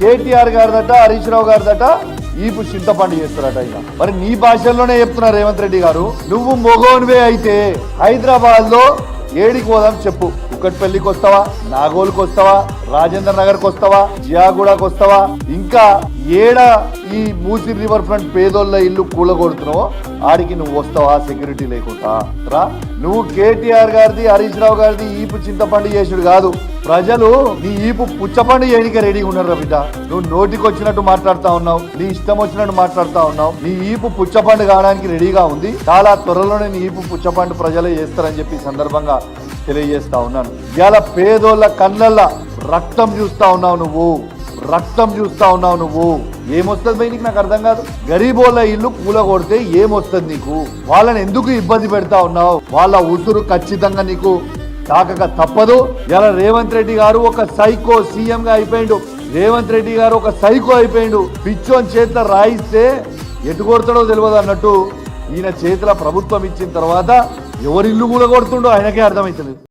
కేటీఆర్ గారిదట హరీష్ రావు గారిదట ఈపు చింతపండు చేస్తారట ఇక మరి నీ భాషల్లోనే చెప్తున్నా రేవంత్ రెడ్డి గారు. నువ్వు మొగోన్వే అయితే హైదరాబాద్లో ఏడికి పోదాం చెప్పు. కుక్కట్పల్లికి వస్తావా? నాగోల్కి వస్తావా? రాజేంద్ర నగర్కి వస్తావా? జియాగూడకు వస్తావా? ఇంకా ఏడ ఈ మూసి రివర్ ఫ్రంట్ పేదోళ్ళ ఇల్లు కూలగొడుతున్నావో ఆడికి నువ్వు వస్తావా? సెక్యూరిటీ లేకుండా. రా. నువ్వు కేటీఆర్ గారిది హరీష్ రావు గారిది ఈపు చింతపండు చేసుడు కాదు. ప్రజలు నీ ఈపు పుచ్చపండు చేయడానికి రెడీగా ఉన్నారు బిడ్డ. నువ్వు నోటికి వచ్చినట్టు మాట్లాడుతా ఉన్నావు నీ ఇష్టం వచ్చినట్టు మాట్లాడుతా ఉన్నావు. నీ ఈపు పుచ్చపండు కావడానికి రెడీగా ఉంది. చాలా త్వరలోనే నీ ఈపు పుచ్చపండు ప్రజలే చేస్తారని చెప్పి సందర్భంగా తెలియజేస్తా ఉన్నాను. ఇవాళ పేదోళ్ళ కళ్ళల్లో రక్తం చూస్తా ఉన్నావు నువ్వు. రక్తం చూస్తా ఉన్నావు నువ్వు. ఏమొస్తుంది పోయి నీకు? నాకు అర్థం కాదు. గరీబోళ్ళ ఇల్లు కూలగొడితే ఏమొస్తుంది నీకు? వాళ్ళని ఎందుకు ఇబ్బంది పెడతా ఉన్నావు? వాళ్ళ ఉసురు ఖచ్చితంగా నీకు తాకక తప్పదు. ఇలా రేవంత్ రెడ్డి గారు ఒక సైకో సీఎం గా అయిపోయిండు. రేవంత్ రెడ్డి గారు ఒక సైకో అయిపోయిండు. పిచ్చోన్ చేతిలో రాయిస్తే ఎటు కొడతాడో తెలియదు అన్నట్టు ఈయన చేతిలో ప్రభుత్వం ఇచ్చిన తర్వాత ఎవరిల్లు కూడా కొడుతుండో ఆయనకే అర్థమవుతుంది